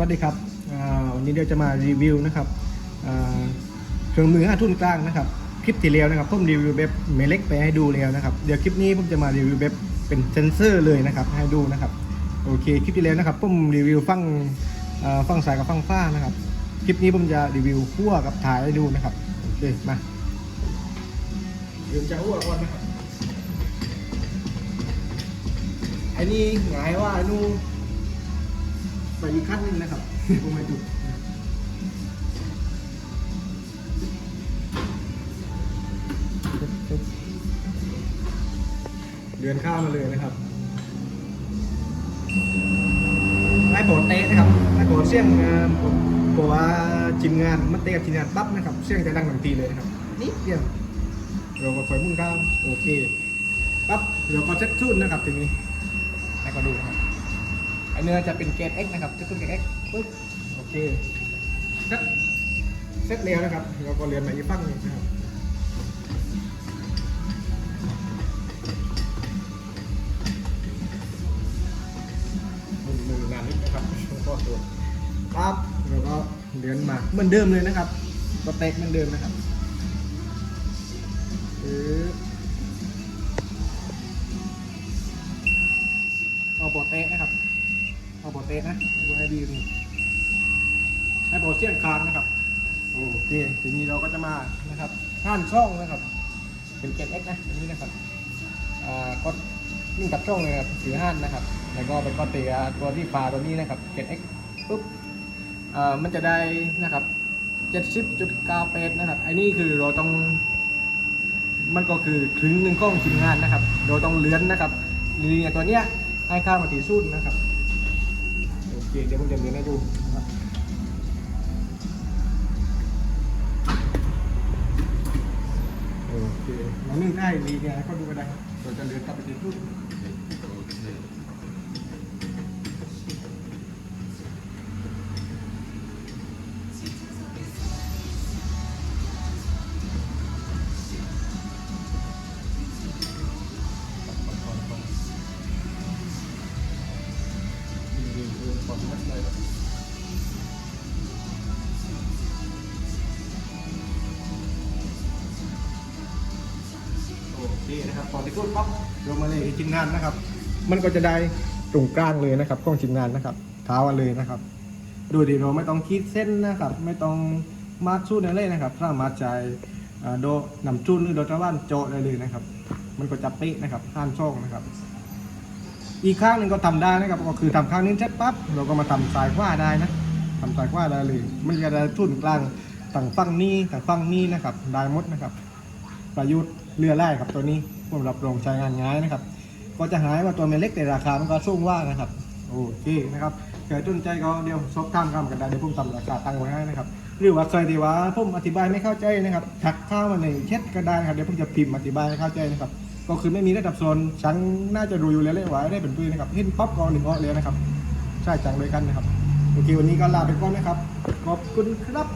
วัสดีครับวันนี้เดี๋ยวจะมารีวิวนะครับเครื่องมือห้าทุ่นกลางนะครับคลิปที่แล้วนะครับผมรีวิวแบบเมเล็กไปให้ดูแล้วนะครับเดี๋ยวคลิปนี้ผมจะมารีวิวแบบเป็นเซนเซอร์เลยนะครับให้ดูนะครับโอเคคลิปที่แล้วนะครับผมรีวิวฟังฟังสายกับฟังฟ้านะครับคลิปนี้ผมจะรีวิวขั้วกับถ่ายให้ดูนะครับโอเคมาเดี๋ยวจะขั้วก่อนนะครับอ้นี่หงายว่าไอ้นู่ ไปอีกขั้นหนึงนะครับผมมาดูเดือนข้าวมาเลยนะครับไอ้โบดเตะนะครับไอ้โบดเสี่ยงงานผมบอกว่าจิมงานมันเตะกับจิมงานปั๊บนะครับเสี่ยงจะดังทันทีเลยนะครับนิดเดียวเราก็คอยมุ่งข้าวโอเคปั๊บเดี๋ยวก็เซ็ตชุดนะครับทีนี้ให้ก็ดูนะครับ ไอเนื้อจะเป็นเกรด X นะครับจะเป็นเกรด X ปึ๊บโอเคเซ็ตเซ็ตแล้วนะครับเราก็เรียนมาอีกฝั่งหนึงนะครับมือมือนานนิดนะครับก็ตัวปั๊บแล้วก็เรียนมาเหมือนเดิมเลยนะครับก็เตะเหมือนเดิมนะครับปึ๊บเอาโปเตสนะครับ เอาโปรเตสนะดูให้ดีนี่ให้โปรเซียนคางนะครับ โอเค ทีนี้เราก็จะมานะครับห้านช่องนะครับ เป็นเกตเอ็กนะอันนี้นะครับ อ่าก็ยิ่งกับช่องเลยครับสีห้านนะครับ แล้วก็เป็นก็เตียตัวที่ปลาตัวนี้นะครับเกตเอ็กปุ๊บอ่ามันจะได้นะครับเจ็ดสิบจุดเก้าเปนะครับ อันนี้คือเราต้อง มันก็คือถึงหนึ่งกล้องชิ้นงานนะครับ เราต้องเลื้อนนะครับลีเนี่ยตัวเนี้ยให้ค่ามาตีสุดนะครับ โอเคเดี๋ยวผมจะเลื้อนให้ดูนะครับโอเคเรานึ่งได้ลีเนี่ยก็ดูกันได้ครับเราจะเลื้อนกลับไปตี สุดโอเคนะครับพอตีสุดปั๊บเรามาเลยชิ้นงานนะครับ มันก็จะได้ตรงกลางเลยนะครับกล้องชิ้นงานนะครับ เท้าเลยนะครับ ดูดีเราไม่ต้องคิดเส้นนะครับ ไม่ต้องมาร์คสู้อะไรเลยนะครับสามารถใจาโดนำจุนหรือโดตะวันโจะได้เลยนะครับ มันก็จะเป๊ะนะครับห้านช่องนะครับ อีกข้างหนึ่งก็ทำได้นะครับก็คือทำข้างนี้เสร็จปั๊บเราก็มาทำสายขวาได้นะทำสายขวาได้เลยมันจะได้ทุนกลางต่างฝั่งนี้ต่างฝั่งนี้นะครับได้หมดนะครับ ประยุทธ์เรือไล่ครับตัวนี้ผมรับรองใช้งานง่ายนะครับ ก็จะหายว่าตัวเมเล็กแต่ราคามันก็สูงว่านะครับโอเคนะครับเกิดจนใจก็เดี๋ยวซบตามคำกันได้เดี๋ยวผมทำราคาตั้งไว้ให้นะครับหรือว่าเคยที่ว่าผมอธิบายไม่เข้าใจนะครับทักเข้ามาในเช็ดก็ได้นะครับเดี๋ยวผมจะพิมพ์อธิบายให้เข้าใจนะครับ ก็คือไม่มีระดับโซนชั้นน่าจะรู้อยู่แล้วเลยว่าได้เป็นปืนนะครับเห็นป๊อปกอหนึ่งอ้อเลยนะครับ ใช่จังเลยกันนะครับ โอเควันนี้ก็ลาไปก่อนนะครับ ขอบคุณครับ